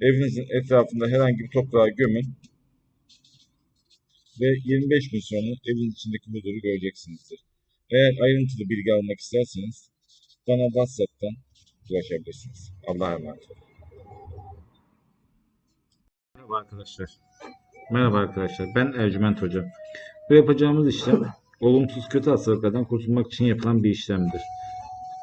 Evinizin etrafında herhangi bir toprağa gömün ve 25 gün sonra evin içindeki huzuru göreceksinizdir. Eğer ayrıntılı bilgi almak isterseniz bana WhatsApp'tan ulaşabilirsiniz. Allah'a emanet olun. Merhaba arkadaşlar. Merhaba arkadaşlar. Ben Ercüment Hoca. Bu yapacağımız işlem olumsuz kötü hastalıklardan kurtulmak için yapılan bir işlemdir.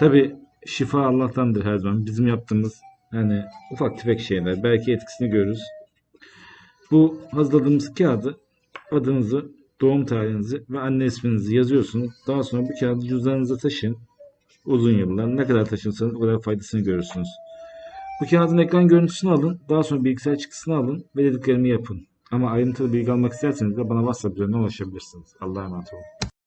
Tabi şifa Allah'tandır her zaman. Bizim yaptığımız yani ufak tefek şeyler. Belki etkisini görürüz. Bu hazırladığımız kağıdı adınızı, doğum tarihinizi ve anne isminizi yazıyorsunuz. Daha sonra bu kağıdı cüzdanınıza taşıyın. Uzun yıllar. Ne kadar taşırsanız o kadar faydasını görürsünüz. Bu kağıdın ekran görüntüsünü alın. Daha sonra bilgisayar çıktısını alın ve dediklerimi yapın. Ama ayrıntılı bilgi almak isterseniz de bana WhatsApp üzerinden ulaşabilirsiniz. Allah'a emanet olun.